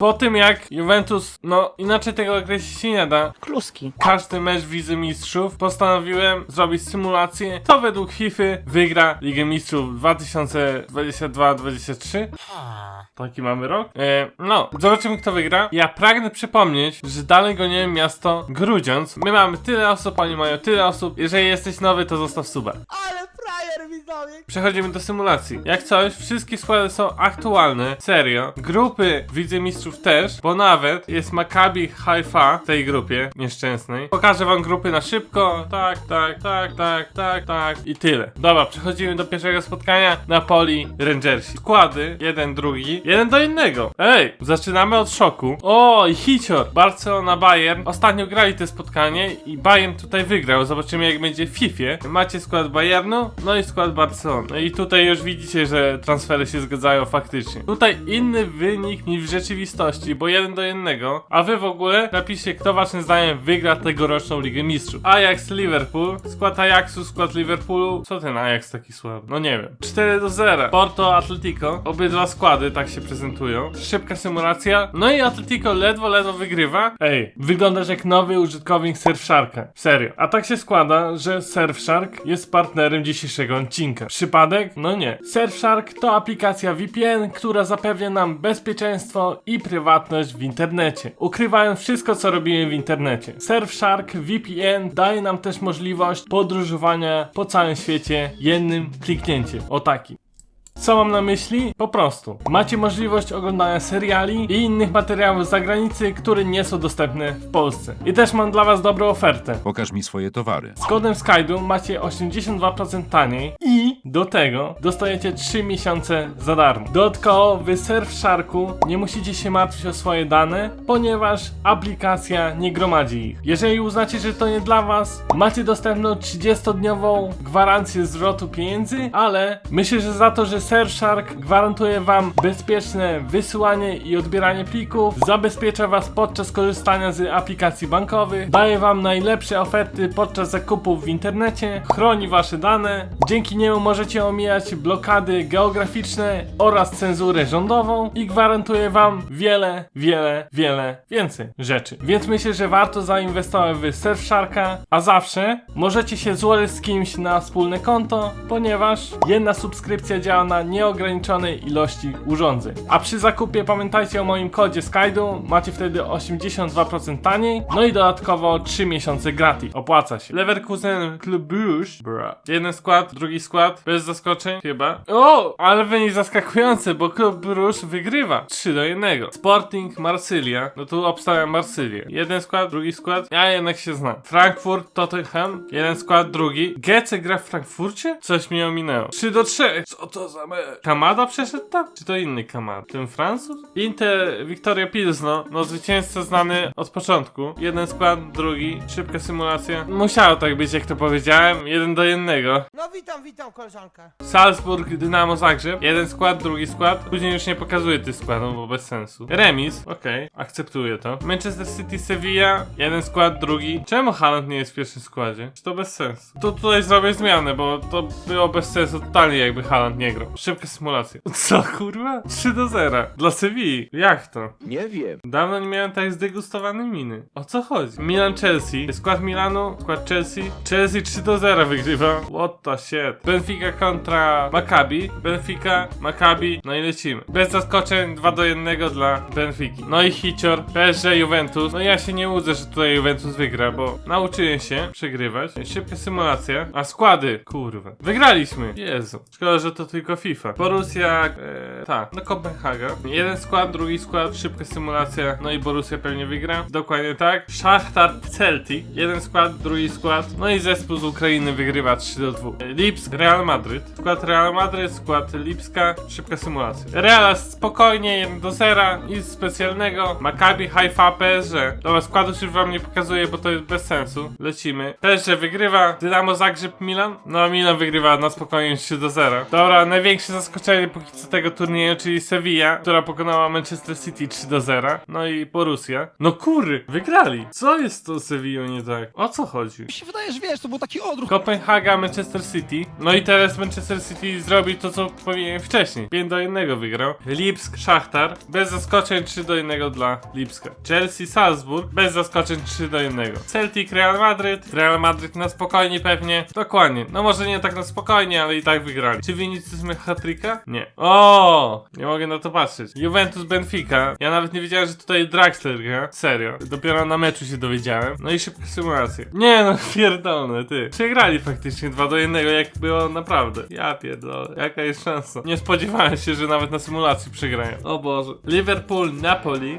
Po tym jak Juventus, no inaczej tego określić się nie da, Kluski. każdy mecz Wizy Mistrzów, postanowiłem zrobić symulację, kto według FIFA wygra Ligę Mistrzów 2022-2023. Taki mamy rok. E, no, zobaczymy kto wygra. Ja pragnę przypomnieć, że dalej gonię miasto Grudziądz. My mamy tyle osób, oni mają tyle osób. Jeżeli jesteś nowy, to zostaw suba. Ale frajer widzowie! Przechodzimy do symulacji. Jak coś, wszystkie składy są aktualne, serio. Grupy też, bo nawet jest Maccabi Haifa w tej grupie nieszczęsnej. Pokażę wam grupy na szybko. Tak, tak, tak, tak, tak, tak i tyle. Dobra, przechodzimy do pierwszego spotkania. Napoli Rangersi. Składy, jeden, drugi, jeden do innego. Ej, zaczynamy od szoku. O, i hicior. Barcelona, Bayern. Ostatnio grali te spotkanie i Bayern tutaj wygrał. Zobaczymy jak będzie w FIFA. Macie skład Bayernu, no i skład Barcelony. I tutaj już widzicie, że transfery się zgadzają faktycznie. Tutaj inny wynik niż w rzeczywistości, bo jeden do jednego. A wy w ogóle napiszcie, kto waszym zdaniem wygra tegoroczną Ligę Mistrzów. Ajax Liverpool, skład Ajaxu, skład Liverpoolu. Co ten Ajax taki słaby? No nie wiem. 4 do 0. Porto, Atletico. Obydwa składy tak się prezentują. Szybka symulacja. No i Atletico ledwo, ledwo wygrywa. Ej, wyglądasz jak nowy użytkownik Surfsharka. Serio. A tak się składa, że Surfshark jest partnerem dzisiejszego odcinka. Przypadek? No nie. Surfshark to aplikacja VPN, która zapewnia nam bezpieczeństwo i prywatność w internecie. Ukrywając wszystko, co robimy w internecie. Surfshark VPN daje nam też możliwość podróżowania po całym świecie jednym kliknięciem. O taki. Co mam na myśli? Po prostu. Macie możliwość oglądania seriali i innych materiałów z zagranicy, które nie są dostępne w Polsce. I też mam dla was dobrą ofertę. Pokaż mi swoje towary. Z kodem Skydu macie 82% taniej i do tego dostajecie 3 miesiące za darmo. Dodatkowo w Surfsharku nie musicie się martwić o swoje dane, ponieważ aplikacja nie gromadzi ich. Jeżeli uznacie, że to nie dla was, macie dostępną 30-dniową gwarancję zwrotu pieniędzy, ale myślę, że za to, że Surfshark gwarantuje wam bezpieczne wysyłanie i odbieranie plików, zabezpiecza was podczas korzystania z aplikacji bankowych, daje wam najlepsze oferty podczas zakupów w internecie, chroni wasze dane, dzięki niemu możecie omijać blokady geograficzne oraz cenzurę rządową i gwarantuje wam wiele, wiele, wiele więcej rzeczy. Więc myślę, że warto zainwestować w Surfsharka, a zawsze możecie się złożyć z kimś na wspólne konto, ponieważ jedna subskrypcja działa na nieograniczonej ilości urządzeń. A przy zakupie pamiętajcie o moim kodzie Skydu, macie wtedy 82% taniej, no i dodatkowo 3 miesiące gratis. Opłaca się. Leverkusen bra. Jeden skład, drugi skład, bez zaskoczeń chyba. O, ale wynik zaskakujący, bo Club Brugge wygrywa 3 do 1. Sporting Marsylia, no tu obstawiam Marsylię. Jeden skład, drugi skład, ja jednak się znam. Frankfurt, Tottenham, jeden skład, drugi. Gece gra w Frankfurcie? Coś mi ominęło. 3 do 3. Co to za? Kamada przeszedł tam? Czy to inny Kamada? Ten Francuz? Inter Victoria Pilsno, no zwycięzca znany od początku. Jeden skład, drugi, szybka symulacja. Musiało tak być, jak to powiedziałem, jeden do jednego. No witam, witam koleżankę. Salzburg, Dynamo Zagrzeb. Jeden skład, drugi skład. Później już nie pokazuję tych składów, bo bez sensu. Remis, okej, akceptuję to. Manchester City, Sevilla. Jeden skład, drugi. Czemu Haaland nie jest w pierwszym składzie? Czy to bez sensu? To tutaj zrobię zmianę, bo to było bez sensu totalnie, jakby Haaland nie grał. Szybka symulacja. Co kurwa? 3 do 0. Dla Sevilli. Jak to? Nie wiem. Dawno nie miałem tak zdegustowane miny. O co chodzi? Milan Chelsea. Skład Milanu, skład Chelsea. Chelsea 3 do 0 wygrywa. What the shit. Benfica kontra Maccabi. Benfica, Maccabi. No i lecimy. Bez zaskoczeń 2 do 1 dla Benfiki. No i hicior. PSG Juventus. No ja się nie łudzę, że tutaj Juventus wygra, bo nauczyłem się przegrywać. Szybka symulacja. A składy, kurwa. Wygraliśmy. Jezu. Szkoda, że to tylko FIFA. Borussia, e, tak, no Kopenhaga. Jeden skład, drugi skład, szybka symulacja. No i Borussia pewnie wygra. Dokładnie tak. Szachtar Celtic. Jeden skład, drugi skład. No i zespół z Ukrainy wygrywa 3 do 2. Lipsk, Real Madryt. Skład Real Madryt, skład Lipska. Szybka symulacja. Reala spokojnie, 1 do 0. Nic specjalnego. Maccabi, Haifa, PSG. Dobra, składów już wam nie pokazuję, bo to jest bez sensu. Lecimy. PSG wygrywa. Dynamo Zagrzeb, Milan. No Milan wygrywa na spokojnie 3 do 0. Dobra, najwięcej największe zaskoczenie póki co tego turnieju, czyli Sevilla, która pokonała Manchester City 3 do 0. No i Borussia. No kury, wygrali. Co jest to Sevilla nie tak? O co chodzi? Mi się wydaje, że wiesz, to był taki odruch. Kopenhaga, Manchester City. No i teraz Manchester City zrobi to, co powinien wcześniej. 5 do 1 wygrał. Lipsk, Szachtar. Bez zaskoczeń 3 do 1 dla Lipska. Chelsea, Salzburg. Bez zaskoczeń 3 do 1. Celtic, Real Madryt. Real Madryt na spokojnie pewnie. Dokładnie. No może nie tak na spokojnie, ale i tak wygrali. Czy Vinicius hat-tricka? Nie. O, Nie mogę na to patrzeć. Juventus, Benfica. Ja nawet nie wiedziałem, że tutaj Draxler gra. Serio. Dopiero na meczu się dowiedziałem. No i szybkie symulacje. Nie no, pierdolone, ty. Przegrali faktycznie 2 do 1, jak było naprawdę. Ja pierdolę. Jaka jest szansa? Nie spodziewałem się, że nawet na symulacji przegrają. O Boże. Liverpool, Napoli.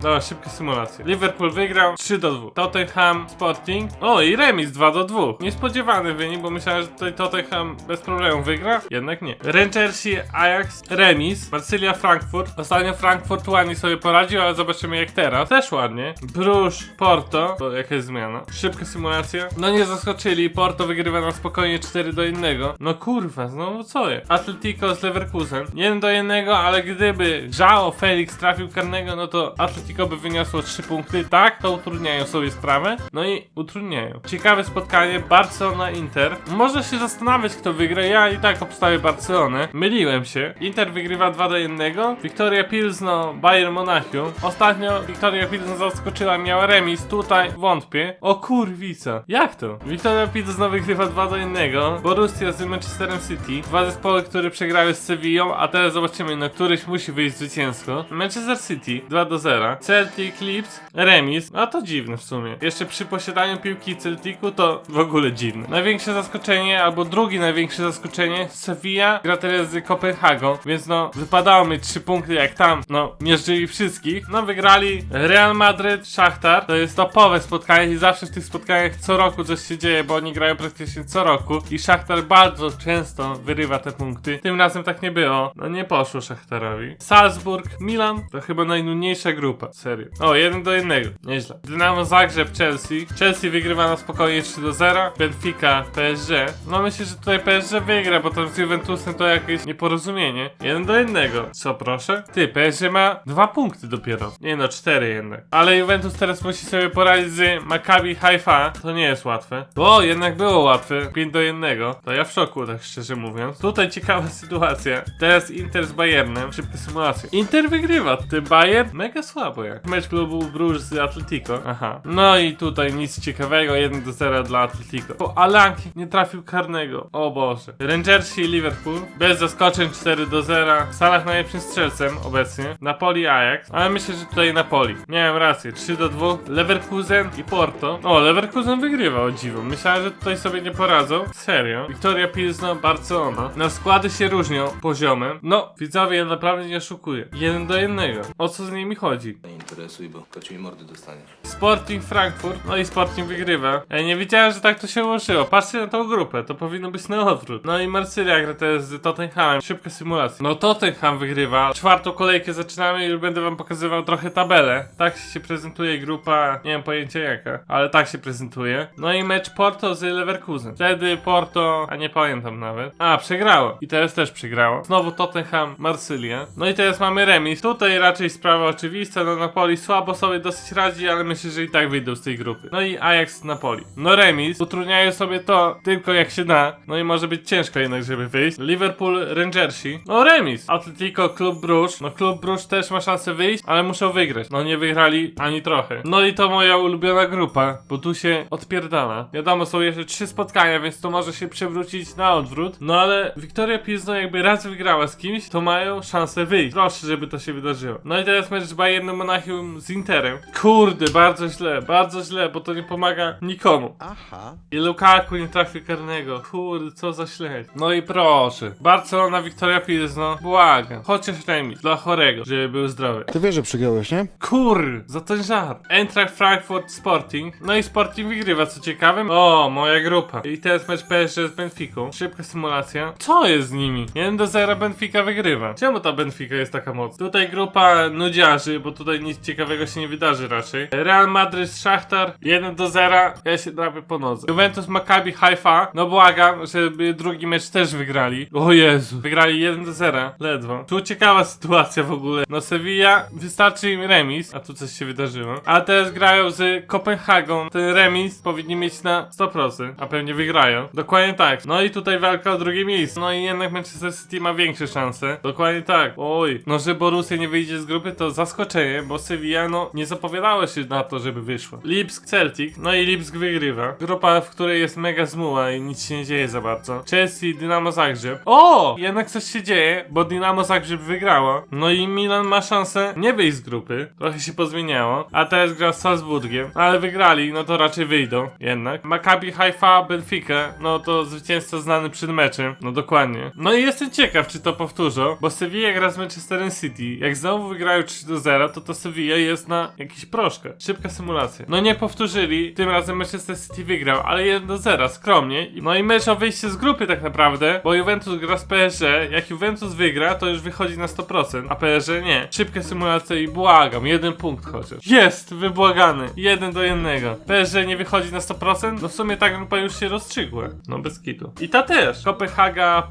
Dobra, szybkie symulacje. Liverpool wygrał 3 do 2. Tottenham Sporting. O, i remis 2 do 2. Niespodziewany wynik, bo myślałem, że tutaj Tottenham bez problemu wygra. Jednak nie. Rangersi Ajax remis. Marsylia Frankfurt. Ostatnio Frankfurt ładnie sobie poradził, ale zobaczymy jak teraz. Też ładnie. Bruges Porto. To jakaś zmiana. Szybka symulacja. No nie zaskoczyli. Porto wygrywa na spokojnie 4 do 1. No kurwa, znowu co jest? Atletico z Leverkusen. 1 do 1, ale gdyby Żao Felix trafił karnego, no to Atletico by wyniosło 3 punkty. Tak, to utrudniają sobie sprawę. No i utrudniają. Ciekawe spotkanie. Barcelona-Inter. Można się zastanawiać, kto wygra. Ja i tak obstawię Barcelonę. Myliłem się. Inter wygrywa 2 do 1. Wiktoria Pilsno, Bayern Monachium. Ostatnio Wiktoria Pilsno zaskoczyła, miała remis. Tutaj wątpię. O kurwica. Jak to? Wiktoria Pilsno wygrywa 2 do 1. Borussia z Manchesterem City. Dwa zespoły, które przegrały z Sevillą, a teraz zobaczymy, no któryś musi wyjść zwycięsko. Manchester City 2 do 0. Celtic Leeds remis. A to dziwne w sumie. Jeszcze przy posiadaniu piłki Celticu to w ogóle dziwne. Największe zaskoczenie, albo drugie największe zaskoczenie, Sevilla gra teraz z Kopenhagą, więc no wypadało mieć 3 punkty jak tam, no mierzyli wszystkich. No wygrali Real Madryt, Szachtar. To jest topowe spotkanie i zawsze w tych spotkaniach co roku coś się dzieje, bo oni grają praktycznie co roku i Szachtar bardzo często wyrywa te punkty. Tym razem tak nie było. No nie poszło Szachtarowi. Salzburg, Milan to chyba najnudniejsza grupa. Serio. O, 1 do 1. Nieźle. Dynamo Zagrzeb, Chelsea. Chelsea wygrywa na spokojnie 3 do 0. Benfica, PSG. No myślę, że tutaj PSG wygra, bo tam z Juventusem to jakieś nieporozumienie. 1 do 1. Co proszę? Ty, PSG ma dwa punkty dopiero. Nie no, 4 jednak. Ale Juventus teraz musi sobie poradzić z Maccabi Haifa. To nie jest łatwe. O, jednak było łatwe. 5 do 1. To ja w szoku, tak szczerze mówiąc. Tutaj ciekawa sytuacja. Teraz Inter z Bayernem. Szybka symulacja. Inter wygrywa. Ty Bayern? Mega słabo jak. Mecz klubu Bruges z Atletico. Aha. No i tutaj nic ciekawego. 1 do 0 dla Atletico. Bo Alanki nie trafił karnego. O Boże. Rangersi i Liverpool. Bez zaskoczeń 4 do 0. Salah najlepszym strzelcem obecnie. Napoli Ajax. Ale myślę, że tutaj Napoli. Miałem rację. 3 do 2. Leverkusen i Porto. O, Leverkusen wygrywa o dziwo. Myślałem, że tutaj sobie nie poradzą. Serio. Victoria Pilsno, Barcelona. Na składy się różnią poziomem. No, widzowie, ja naprawdę nie oszukuję. 1 do 1. O co z nimi chodzi? Nie interesuj, bo kociuj mordy dostaniesz. Sporting Frankfurt, no i Sporting wygrywa. Ja nie wiedziałem, że tak to się ułożyło. Patrzcie na tą grupę, to powinno być na odwrót. No i Marsylia gra teraz z Tottenhamem. Szybka symulacja. No Tottenham wygrywa. Czwartą kolejkę zaczynamy i będę wam pokazywał trochę tabelę. Tak się prezentuje grupa, nie mam pojęcia jaka, ale tak się prezentuje. No i mecz Porto z Leverkusen. Wtedy Porto, a nie pamiętam nawet. A, przegrało. I teraz też przegrało. Znowu Tottenham, Marsylia. No i teraz mamy remis. Tutaj raczej sprawa oczywista. No Napoli słabo sobie dosyć radzi, ale myślę, że i tak wyjdą z tej grupy. No i Ajax Napoli. No remis. Utrudniają sobie to tylko jak się da. No i może być ciężko jednak, żeby wyjść. Liverpool Rangersi. No remis. Atletico Klub Bruges. No Klub Bruges też ma szansę wyjść, ale muszą wygrać. No nie wygrali ani trochę. No i to moja ulubiona grupa, bo tu się odpierdala. Wiadomo, są jeszcze trzy spotkania, więc to może się przewrócić na odwrót. No ale Wiktoria Pilsno jakby raz wygrała z kimś, to mają szansę wyjść. Proszę, żeby to się wydarzyło. No i teraz mecz Bayernu Monachium z Interem. Kurde, bardzo źle, bardzo źle, bo to nie pomaga nikomu. Aha. I Lukaku nie trafił karnego. Kurde, co za śledź. No i proszę. Barcelona, Wiktoria Pilsno. Błagam. Chociaż remis dla chorego, żeby był zdrowy. Ty wiesz, że przegrałeś, nie? Kur, za ten żart. Eintracht Frankfurt Sporting. No i Sporting wygrywa, co ciekawe. O, moja grupa. I teraz mecz PSG z Benficą. Szybka symulacja. Co jest z nimi? 1 do 0 Benfica wygrywa. Czemu ta Benfica jest taka mocna? Tutaj grupa nudziarzy, bo tutaj nic nic ciekawego się nie wydarzy raczej. Real Madrid Szachtar 1 do 0. Ja się drapię po nodze. Juventus Maccabi Haifa. No błagam, żeby drugi mecz też wygrali. O Jezu. Wygrali 1 do 0. Ledwo. Tu ciekawa sytuacja w ogóle. No Sevilla wystarczy im remis. A tu coś się wydarzyło. A teraz grają z Kopenhagą. Ten remis powinni mieć na 100%. A pewnie wygrają. Dokładnie tak. No i tutaj walka o drugie miejsce. No i jednak Manchester City ma większe szanse. Dokładnie tak. Oj. No, że Borussia nie wyjdzie z grupy to zaskoczenie, bo Sevilla no nie zapowiadało się na to, żeby wyszło. Lipsk Celtic. No i Lipsk wygrywa. Grupa, w której jest mega zmuła i nic się nie dzieje za bardzo. Chelsea, Dynamo Zagrzeb. O! Jednak coś się dzieje, bo Dynamo Zagrzeb wygrało. No i Milan ma szansę nie wyjść z grupy. Trochę się pozmieniało. A teraz gra z Salzburgiem. Ale wygrali, no to raczej wyjdą jednak. Maccabi Haifa, Benfica. No to zwycięzca znany przed meczem. No dokładnie. No i jestem ciekaw, czy to powtórzą, bo Sevilla gra z Manchesterem City. Jak znowu wygrają 3 do 0, to to Sevilla jest na jakiś proszkę. Szybka symulacja. No nie powtórzyli, tym razem Manchester City wygrał, ale 1 do 0, skromnie. No i mecz o wyjście z grupy tak naprawdę, bo Juventus gra z PSG. Jak Juventus wygra, to już wychodzi na 100%, a PSG nie. Szybka symulacja i błagam, jeden punkt chociaż. Jest, wybłagany. Jeden do jednego. PSG nie wychodzi na 100%? No w sumie ta grupa już się rozstrzygła. No bez kitu. I ta też. Kopenhaga.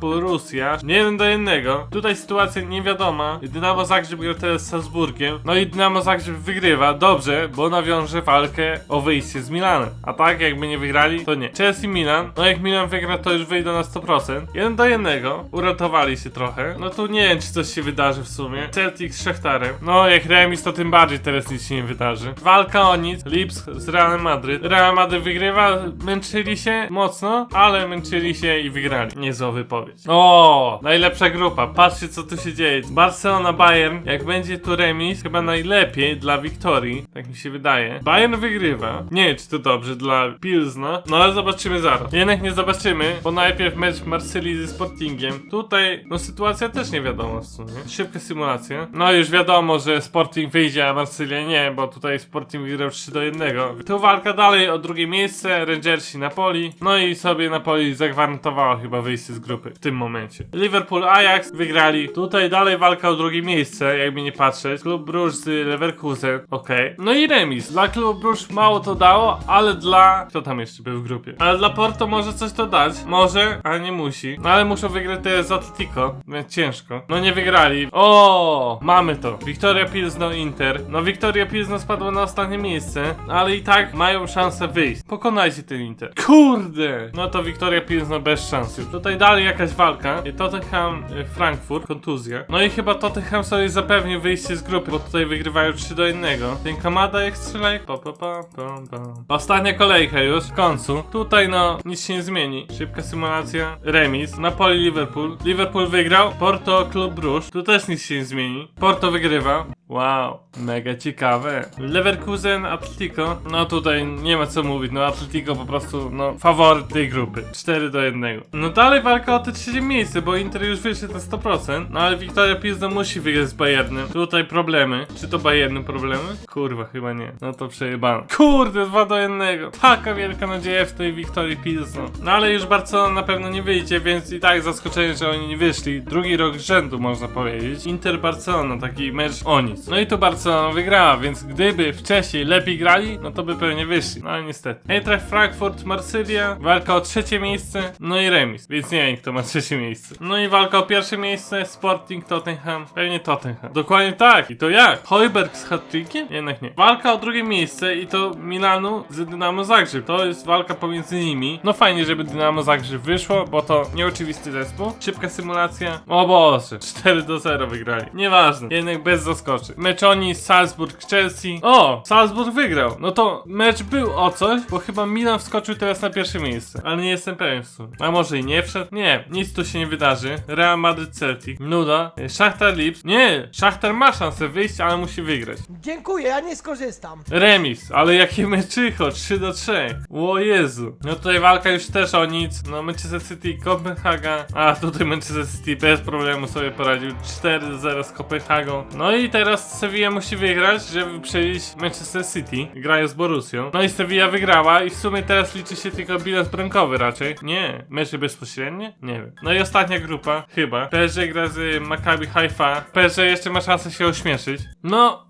Nie jeden do jednego. Tutaj sytuacja nie wiadoma. Dynamo Zagrzeb gra teraz z Salzburgiem. No i Dynamo Zagrzeb wygrywa. Dobrze, bo nawiąże walkę o wyjście z Milanem. A tak, jakby nie wygrali, to nie. Chelsea Milan. No jak Milan wygra, to już wyjdą na 100%. Jeden do jednego. Uratowali się trochę. No tu nie wiem, czy coś się wydarzy w sumie. Celtic z Szachtarem. No jak remis, to tym bardziej teraz nic się nie wydarzy. Walka o nic. Lipsk z Real Madryt. Real Madryt wygrywa. Męczyli się mocno, ale męczyli się i wygrali. Niezła wypowiedź. O, najlepsza grupa. Patrzcie, co tu się dzieje. Barcelona, Bayern. Jak będzie tu remis, chyba najlepiej dla Wiktorii. Tak mi się wydaje. Bayern wygrywa. Nie wiem, czy to dobrze dla Pilsna. No ale zobaczymy zaraz. Jednak nie zobaczymy, bo najpierw mecz Marsylii ze Sportingiem. Tutaj, no sytuacja też nie wiadomo w sumie. Szybka symulacja. No już wiadomo, że Sporting wyjdzie, a Marsylia nie, bo tutaj Sporting wygrał 3 do 1. Tu walka dalej o drugie miejsce, Rangersi Napoli. No i sobie Napoli zagwarantowała chyba wyjście z grupy w tym momencie. Liverpool, Ajax wygrali. Tutaj dalej walka o drugie miejsce, jakby nie patrzeć. Klub Bruges Leverkusen, okej. No i remis. Dla klubu Bruges mało to dało, ale dla... Kto tam jeszcze był w grupie? Ale dla Porto może coś to dać. Może, ale nie musi. No ale muszą wygrać teraz z Atletico, więc ciężko. No nie wygrali. O, mamy to. Wiktoria Pilsno Inter. No Wiktoria Pilsno spadła na ostatnie miejsce, ale i tak mają szansę wyjść. Pokonajcie ten Inter. Kurde! No to Wiktoria Pilsno bez szans już. Tutaj dalej jakaś walka. Tottenham, y, Frankfurt, kontuzja. No i chyba Tottenham sobie zapewni wyjście z grupy, bo tutaj wygrywają 3 do 1. Ten Kamada jak strzela jak pa, pa, pa, pa, pa. Ostatnia kolejka już, w końcu. Tutaj no, nic się nie zmieni. Szybka symulacja, remis. Napoli, Liverpool. Liverpool wygrał, Porto, Klub Bruges. Tu też nic się nie zmieni. Porto wygrywa. Wow, mega ciekawe. Leverkusen, Atletico. No tutaj nie ma co mówić, no Atletico po prostu, no, faworyt tej grupy. 4 do 1. No dalej walka o te trzecie miejsce, bo Inter już wyszedł na 100%. No ale Wiktoria Pilsno musi wygrać z Bayernem. Tutaj problemy. Czy to Bayernem problemy? Kurwa, chyba nie. No to przejebano. Kurde, 2 do 1. Taka wielka nadzieja w tej Wiktorii Pilsno. No ale już Barcelona na pewno nie wyjdzie, więc i tak zaskoczenie, że oni nie wyszli. Drugi rok rzędu można powiedzieć. Inter Barcelona, taki mecz o nic. No i to Barcelona wygrała, więc gdyby wcześniej lepiej grali, no to by pewnie wyszli. No ale niestety. Eintracht Frankfurt, Marsylia, walka o trzecie miejsce, no i remis. Więc nie wiem, kto ma trzecie miejsce. No i walka o pierwsze miejsce, Sporting, Tottenham, pewnie Tottenham. Dokładnie tak. I to jak? Hojberg z hat-trickiem? Jednak nie. Walka o drugie miejsce i to Milanu z Dynamo Zagrzeb. To jest walka pomiędzy nimi. No fajnie, żeby Dynamo Zagrzeb wyszło, bo to nieoczywisty zespół. Szybka symulacja. O Boże, 4 do 0 wygrali. Nieważne, jednak bez zaskoczeń. Mecz oni Salzburg, Chelsea. O, Salzburg wygrał. No to mecz był o coś, bo chyba Milan wskoczył teraz na pierwsze miejsce. Ale nie jestem pewien w sumie. A może i nie wszedł? Nie, nic tu się nie wydarzy. Real Madrid Celtic. Nuda. Szachtar Lips. Nie, Szachtar ma szansę wyjść, ale musi wygrać. Dziękuję, ja nie skorzystam. Remis, ale jakie meczycho, 3 do 3. O Jezu. No tutaj walka już też o nic. No Manchester City, Kopenhaga. A tutaj Manchester City bez problemu sobie poradził. 4 do 0 z Kopenhagą. No i teraz Sevilla musi wygrać, żeby przejść Manchester City. Grają z Borussią. No i Sevilla wygrała i w sumie teraz liczy się tylko bilans bramkowy raczej. Nie, mecze bezpośrednie? Nie wiem. No i ostatnia grupa, chyba. PSG gra z Maccabi Haifa. PSG jeszcze ma szansę się ośmieszyć. No, Ech,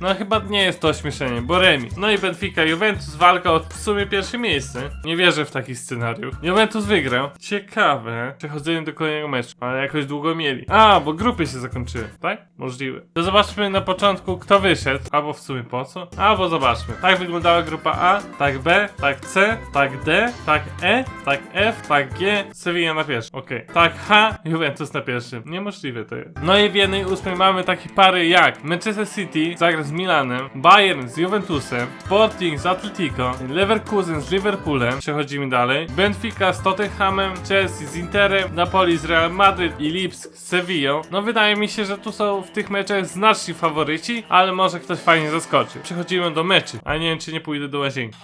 No chyba nie jest to ośmieszenie, bo remis. No i Benfica, Juventus walka o w sumie pierwsze miejsce. Nie wierzę w taki scenariusz. Juventus wygrał. Ciekawe. Przechodzenie do kolejnego meczu, ale jakoś długo mieli. A, bo grupy się zakończyły, tak? Możliwe. To zobaczmy na początku, kto wyszedł. Albo w sumie po co? Albo zobaczmy. Tak wyglądała grupa A, tak B, tak C, tak D, tak E, tak F, tak G, Sevilla na pierwszym. Okej. Tak H, Juventus na pierwszym. Niemożliwe to jest. No i w jednej ósmej mamy takie pary jak Manchester City zagra z Milanem, Bayern z Juventusem, Sporting z Atletico, Leverkusen z Liverpoolem. Przechodzimy dalej. Benfica z Tottenhamem, Chelsea z Interem, Napoli z Real Madrid i Lipsk z Sevillą. No wydaje mi się, że tu są w tych meczach znaczni faworyci, ale może ktoś fajnie zaskoczy. Przechodzimy do meczy, a nie wiem czy nie pójdę do łazienki.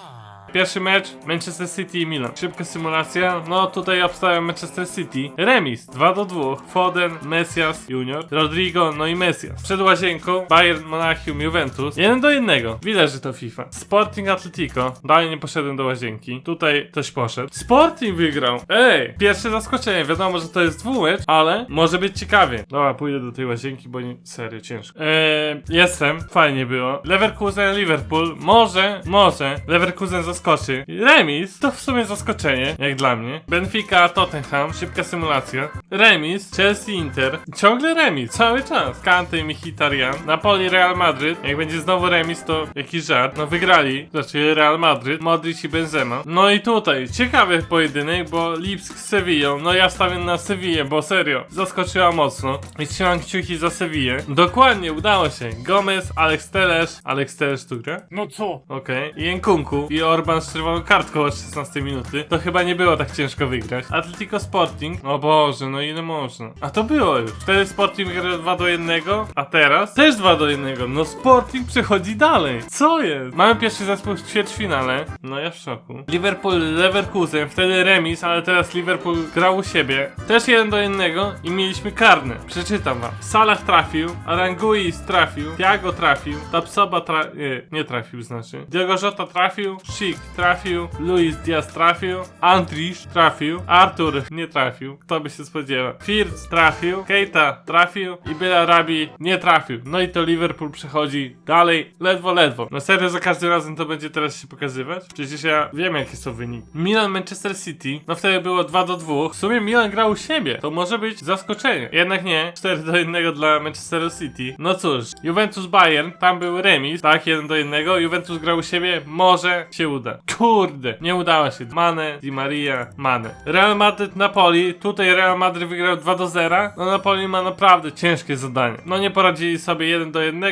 Pierwszy mecz Manchester City i Milan. Szybka symulacja. No tutaj obstawiam Manchester City. Remis 2 do 2. Foden, Messias Junior, Rodrigo, no i Messias. Przed łazienką Bayern, Monachium, Juventus. 1 do 1. Widać, że to FIFA. Sporting Atletico. Dalej nie poszedłem do łazienki. Tutaj ktoś poszedł. Sporting wygrał. Ej, pierwsze zaskoczenie. Wiadomo, że to jest dwumecz, ale może być ciekawie. Dobra, pójdę do tej łazienki, bo nie, serio ciężko. Eee, jestem. Fajnie było. Leverkusen, Liverpool. Może, może. Leverkusen zaskoczy. Remis to w sumie zaskoczenie, jak dla mnie. Benfica, Tottenham, szybka symulacja. Remis, Chelsea, Inter. Ciągle remis, cały czas. Kante, Mkhitaryan, Napoli, Real Madryt. Jak będzie znowu remis, to jakiś żart. No wygrali, znaczy Real Madryt, Modric i Benzema. No i tutaj, ciekawy pojedynek, bo Lipsk z Sevillą. No ja stawiam na Sevillę, bo serio, zaskoczyła mocno. I trzymam kciuki za Sevillę. Dokładnie, udało się. Gomez, Alex Telesz. Alex Telesz tu gra? No co? Okej. I Nkunku i Orban z czerwoną kartką od 16 minuty. To chyba nie było tak ciężko wygrać. Atletico Sporting. O Boże, no ile można. A to było już. Wtedy Sporting wygrał 2 do 1, a teraz też 2 do 1. No Sporting przechodzi dalej. Co jest? Mamy pierwszy zespół w ćwierćfinale. No ja w szoku. Liverpool, Leverkusen, wtedy remis, ale teraz Liverpool grał u siebie. Też 1 do 1 i mieliśmy karne. Przeczytam wam. Salah trafił, Aranguiz trafił, Thiago trafił, Tapsoba tra... Nie, nie trafił znaczy. Diogo Jota trafił, Schick trafił, Luis Diaz trafił, Andrisz trafił, Artur nie trafił, kto by się spodziewał. Firth trafił, Keita trafił i Bellarabi nie trafił. No i to Liverpool przechodzi dalej, ledwo, ledwo. No serio, za każdym razem to będzie teraz się pokazywać? Przecież ja wiem jakie są wyniki. Milan Manchester City, no wtedy było 2 do 2. W sumie Milan grał u siebie, to może być zaskoczenie. Jednak nie, 4 do 1 dla Manchesteru City. No cóż, Juventus Bayern, tam był remis, tak, 1 do 1. Juventus grał u siebie, może się uda. Kurde, nie udało się. Mane, Di Maria, Mane. Real Madrid Napoli, tutaj Real Madrid wygrał 2 do 0. No Napoli ma naprawdę ciężkie zadanie. No nie poradzili sobie 1 do 1.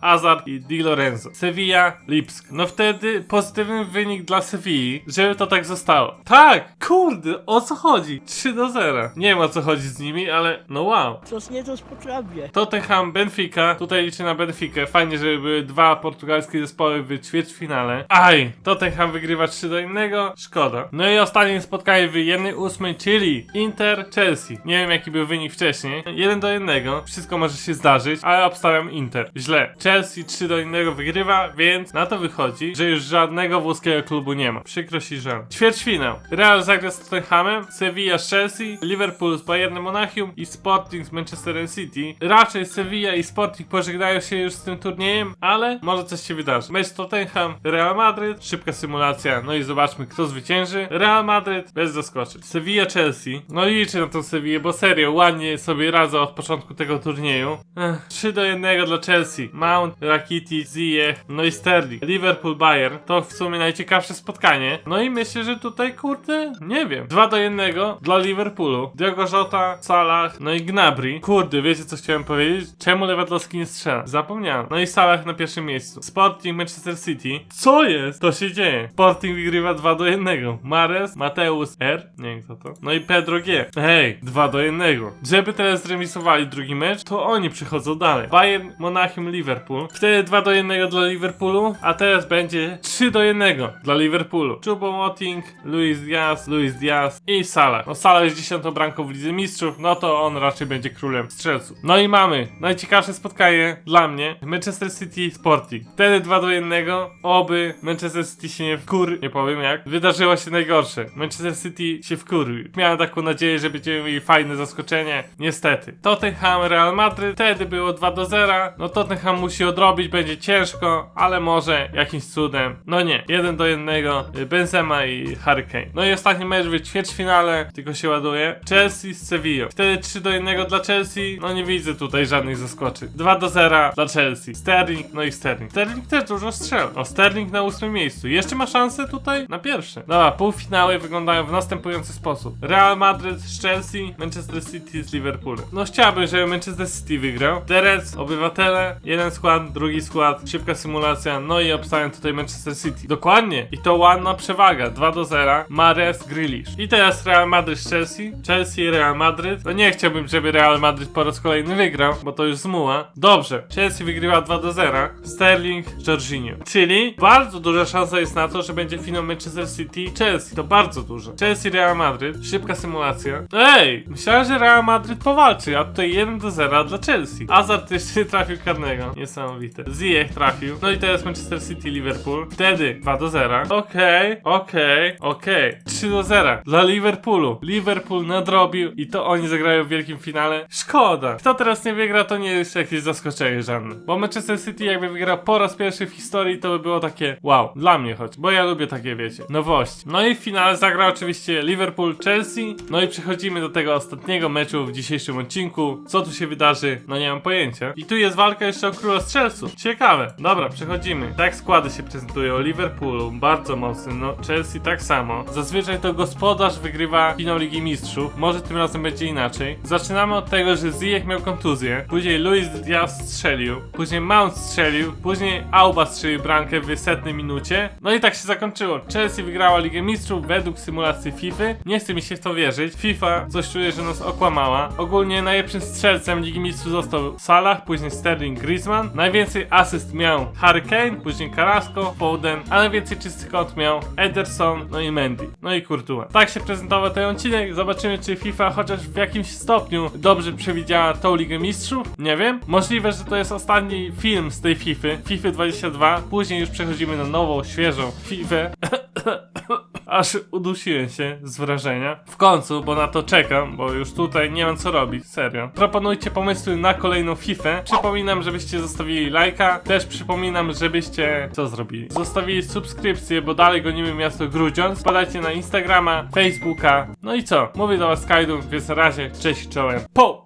Hazard i Di Lorenzo. Sevilla, Lipsk. No wtedy pozytywny wynik dla Sevilli, żeby to tak zostało. Tak, kurde, o co chodzi? 3 do 0. Nie wiem o co chodzi z nimi, ale no wow. Coś nie coś potrafię. Tottenham, Benfica. Tutaj liczę na Benfica. Fajnie, żeby były dwa portugalskie zespoły w ćwierćfinale. Aj, Tottenham wygrywa 3 do 1. Szkoda. No i ostatnie spotkanie w 1-8, czyli Inter, Chelsea. Nie wiem jaki był wynik wcześniej. 1 do 1. Wszystko może się zdarzyć, ale obstawiam Inter. Źle. Chelsea 3 do 1 wygrywa, więc na to wychodzi, że już żadnego włoskiego klubu nie ma. Przykro się żal. Ćwierćfinał. Real zagra z Tottenhamem, Sevilla z Chelsea, Liverpool z Bayernem Monachium i Sporting z Manchesterem City. Raczej Sevilla i Sporting pożegnają się już z tym turniejem, ale może coś się wydarzy. Mecz Tottenham, Real Madryt, szybka symulacja, no i zobaczmy kto zwycięży. Real Madryt, bez zaskoczeń. Sevilla Chelsea. No liczę na tą Sevillę, bo serio, ładnie sobie radzę od początku tego turnieju. Ech, 3 do 1 dla Chelsea. Mount, Rakiti, Ziyech, no i Sterling. Liverpool Bayern, to w sumie najciekawsze spotkanie. No i myślę, że tutaj kurde, nie wiem. 2 do 1 dla Liverpoolu. Diogo Jota, Salah, no i Gnabry. Kurde, wiecie co chciałem powiedzieć? Czemu Lewandowski nie strzela? Zapomniałem. No i Salah na pierwszym miejscu. Sporting Manchester City. Co jest? To się dzieje. Sporting wygrywa 2 do 1. Mares, Mateusz R. Nie wiem kto to. No i Pedro G. Hej, 2 do 1. Żeby teraz zremisowali drugi mecz, to oni przychodzą dalej. Bayern, Monachium, Liverpool. Wtedy 2 do 1 dla Liverpoolu, a teraz będzie 3 do 1 dla Liverpoolu. Choupo-Moting, Luis Diaz, Luis Diaz i Salah. No Salah jest 10 bramką w Lidze Mistrzów, no to on raczej będzie królem strzelców. No i mamy najciekawsze spotkanie dla mnie. Manchester City Sporting. Wtedy 2 do 1. Oby Manchester City się nie wkur... nie powiem jak, wydarzyło się najgorsze. Manchester City się wkurwił. Miałem taką nadzieję, że będziemy mieli fajne zaskoczenie. Niestety. Tottenham, Real Madrid, wtedy było 2 do 0. No Tottenham musi odrobić, będzie ciężko, ale może jakimś cudem. No nie, 1 do 1 Benzema i Harry Kane. No i ostatni mecz w ćwierćfinale, tylko się ładuje. Chelsea z Sevillą. Wtedy 3 do 1 dla Chelsea. No nie widzę tutaj żadnych zaskoczeń. 2 do 0 dla Chelsea. Sterling, no i Sterling. Sterling też dużo strzela. O, Sterling na ósmym miejscu. Jeszcze ma szansę tutaj na pierwsze. Dobra, półfinały wyglądają w następujący sposób. Real Madrid z Chelsea, Manchester City z Liverpoolem. No chciałbym, żeby Manchester City wygrał. Derec, obywatele, jeden skład, drugi skład, szybka symulacja, no i obstawiam tutaj Manchester City. Dokładnie. I to ładna przewaga. 2 do 0. Mares, Grealish. I teraz Real Madrid z Chelsea. Chelsea, Real Madrid. No nie chciałbym, żeby Real Madrid po raz kolejny wygrał, bo to już zmuła. Dobrze. Chelsea wygrywa 2 do 0. Sterling, Jorginho. Czyli bardzo duża szansa jest na że będzie finał Manchester City Chelsea. To bardzo dużo. Chelsea, Real Madrid. Szybka symulacja. Ej! Myślałem, że Real Madrid powalczy, a tutaj 1 do 0 dla Chelsea. Hazard jeszcze trafił karnego. Niesamowite. Ziyech trafił. No i teraz Manchester City, Liverpool. Wtedy 2 do 0. Okej, okej, okej. 3 do 0 dla Liverpoolu. Liverpool nadrobił i to oni zagrają w wielkim finale. Szkoda. Kto teraz nie wygra, to nie jest jakieś zaskoczenie żadne. Bo Manchester City jakby wygrał po raz pierwszy w historii, to by było takie wow. Dla mnie choć, bo ja lubię takie, wiecie, nowości. No i w finale zagra oczywiście Liverpool-Chelsea. No i przechodzimy do tego ostatniego meczu w dzisiejszym odcinku. Co tu się wydarzy? No nie mam pojęcia. I tu jest walka jeszcze o króla strzelców. Ciekawe. Dobra, przechodzimy. Tak składy się prezentują. Liverpoolu bardzo mocny, no Chelsea tak samo. Zazwyczaj to gospodarz wygrywa finał Ligi Mistrzów. Może tym razem będzie inaczej. Zaczynamy od tego, że Ziyech miał kontuzję. Później Luis Diaz strzelił. Później Mount strzelił. Później Auba strzelił bramkę w setnej minucie. No i tak się zakończyło. Chelsea wygrała Ligę Mistrzów według symulacji FIFA. Nie chce mi się w to wierzyć. FIFA coś czuję, że nas okłamała. Ogólnie najlepszym strzelcem Ligi Mistrzów został Salah, później Sterling Griezmann. Najwięcej asyst miał Harry Kane, później Carrasco, Foden, a najwięcej czystych kąt miał Ederson, no i Mendy, no i Courtois. Tak się prezentował ten odcinek. Zobaczymy, czy FIFA chociaż w jakimś stopniu dobrze przewidziała tą Ligę Mistrzów. Nie wiem. Możliwe, że to jest ostatni film z tej FIFA, FIFA 22. Później już przechodzimy na nową, świeżą FIFA. Aż udusiłem się z wrażenia. W końcu, bo na to czekam, bo już tutaj nie mam co robić, serio. Proponujcie pomysły na kolejną FIFA. Przypominam, żebyście zostawili lajka. Też przypominam, żebyście co zrobili? Zostawili subskrypcję, bo dalej gonimy miasto Grudziądz. Spadajcie na Instagrama, Facebooka. No i co? Mówię do was Kajdu, więc na razie, cześć czołem. Po!